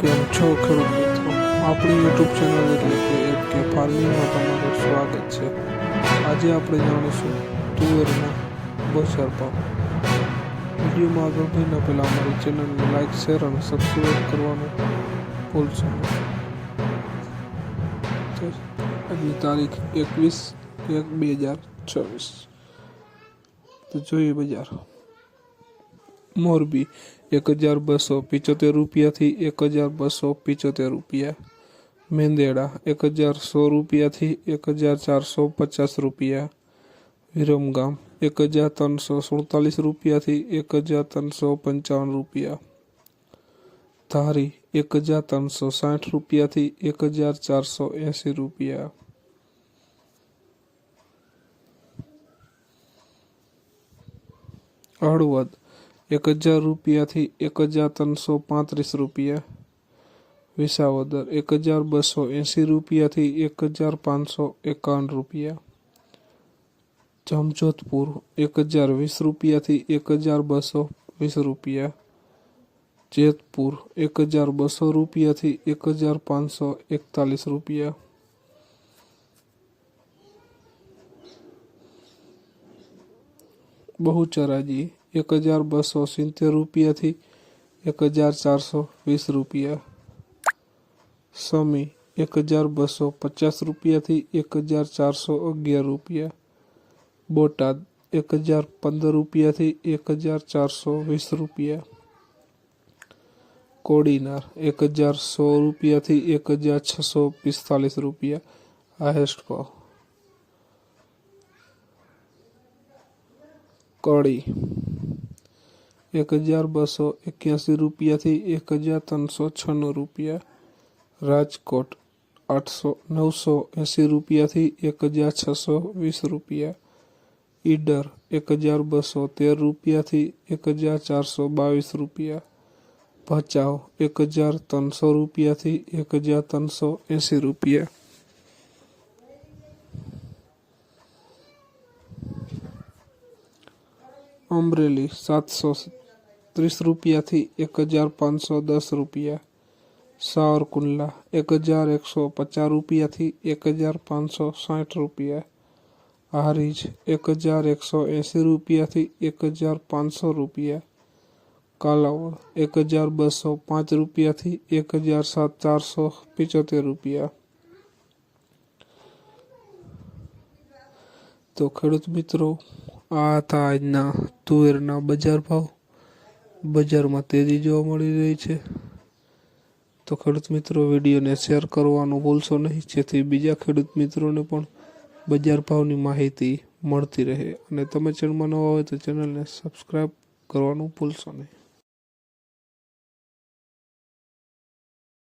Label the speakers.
Speaker 1: કેમ છો ખેડૂત મિત્રો. આપણી યુટ્યુબ ચેનલ એટલે કે એફ કે ફાર્મિંગમાં તમારું સ્વાગત છે. આજે આપણે જાણીશું તુવેરના બજાર ભાવ વિડીયોમાં આગળ વધીને પહેલાં અમારી ચેનલને લાઇક શેર અને સબસ્ક્રાઈબ કરવાનું ભૂલશો આજની તારીખ એકવીસ એક બે હજાર છવ્વીસ. તો જોઈએ બજાર. મોરબી એક હજાર બસો પિચોતેર રૂપિયાથી એક હજાર બસો પિચોતેર રૂપિયા મેંદેડા એક હજાર સો રૂપિયાથી એક હજાર ચારસો પચાસ રૂપિયા વિરમગામ એક હજાર ત્રણસો સુડતાલીસ રૂપિયાથી એક હજાર ત્રણસો પંચાવન રૂપિયા ધારી એક હજાર ત્રણસો સાઠ રૂપિયાથી એક હજાર ચારસો એંસી રૂપિયા હળવદ એક હજાર રૂપિયાથી એક હજાર ત્રણસો પાંત્રીસ રૂપિયા વિસાવદર એક હજાર બસો એંસી રૂપિયાથી એક હજાર પાંચસો એકાવન રૂપિયા જમજોધપુર એક હજાર વીસ રૂપિયાથી એક હજાર બસો વીસ રૂપિયા જેતપુર એક હજાર બસો રૂપિયાથી એક હજાર પાંચસો એકતાલીસ રૂપિયા બહુચરાજી એક હજાર બસો સિત્તેર રૂપિયાથી એક હજાર ચારસો વીસ રૂપિયા સમી એક હજાર બસો પચાસ રૂપિયાથી એક હજાર ચારસો અગિયાર રૂપિયા બોટાદ એક હજાર પંદર રૂપિયાથી એક હજાર ચારસો વીસ રૂપિયા કોડીનાર એક હજાર સો રૂપિયાથી એક હજાર છસો પિસ્તાલીસ રૂપિયા હાઈએસ્ટ ભાવ કળી એક હજાર બસો એક્યાસી રૂપિયાથી એક હજાર ત્રણસો છન્નું રૂપિયા રાજકોટ આઠસો નવસો એંસી રૂપિયાથી એક હજાર છસો વીસ રૂપિયા ઈડર એક હજાર બસો તેર રૂપિયાથી એક હજાર ચારસો બાવીસ રૂપિયા ભચાઉ એક હજાર ત્રણસો રૂપિયાથી એક હજાર ત્રણસો એંસી રૂપિયા અમરેલી સાતસો ત્રીસ રૂપિયાથી એક હજાર પાંચસો દસ રૂપિયા સાવરકુંડલા એક હજાર એકસો પચાસ રૂપિયાથી એક હજાર પાંચસો સાઠ રૂપિયા હારીજ એક હજાર એકસો એંસી રૂપિયાથી એક હજાર પાંચસો રૂપિયા કાલાવડ એક હજાર બસો પાંચ રૂપિયાથી એક હજાર સાત ચારસો પિચોતેર રૂપિયા તો ખેડૂત મિત્રો આ હતા આજના તુવેરના બજાર ભાવ. બજારમાં તેજી જોવા મળી રહી છે. તો ખેડૂત મિત્રો, વિડીયોને શેર કરવાનું ભૂલશો નહીં. જેથી બીજા ખેડૂત મિત્રોને પણ બજાર ભાવની માહિતી મળતી રહે. અને તમે ચેનલમાં નવા હોય તો ચેનલને સબસ્ક્રાઈબ કરવાનું ભૂલશો નહીં.